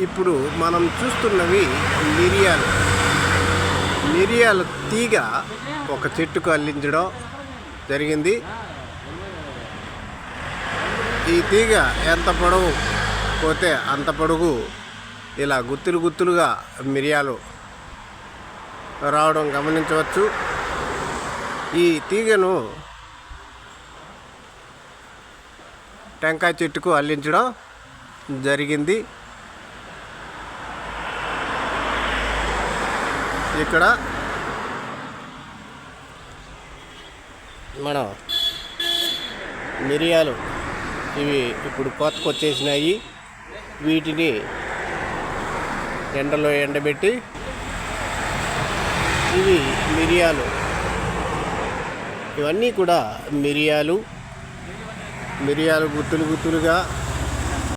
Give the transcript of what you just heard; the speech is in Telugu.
ఇప్పుడు మనం చూస్తున్నవి మిరియాలు. మిరియాల తీగ ఒక చెట్టుకు అల్లించడం జరిగింది. ఈ తీగ ఎంత పొడవు? పోతే అంత పొడుగు. ఇలా గుత్తులు గుత్తులుగా మిరియాలు రావడం గమనించవచ్చు. ఈ తీగను టెంకాయ చెట్టుకు అల్లించడం జరిగింది. ఇక్కడ. మనం మిరియాలు ఇవి ఇప్పుడు కొత్తకొచ్చేసినాయి వీటిని ఎండలో ఎండబెట్టి ఇవి మిరియాలు. ఇవన్నీ కూడా మిరియాలు. మిరియాలు గుత్తులు గుత్తులుగా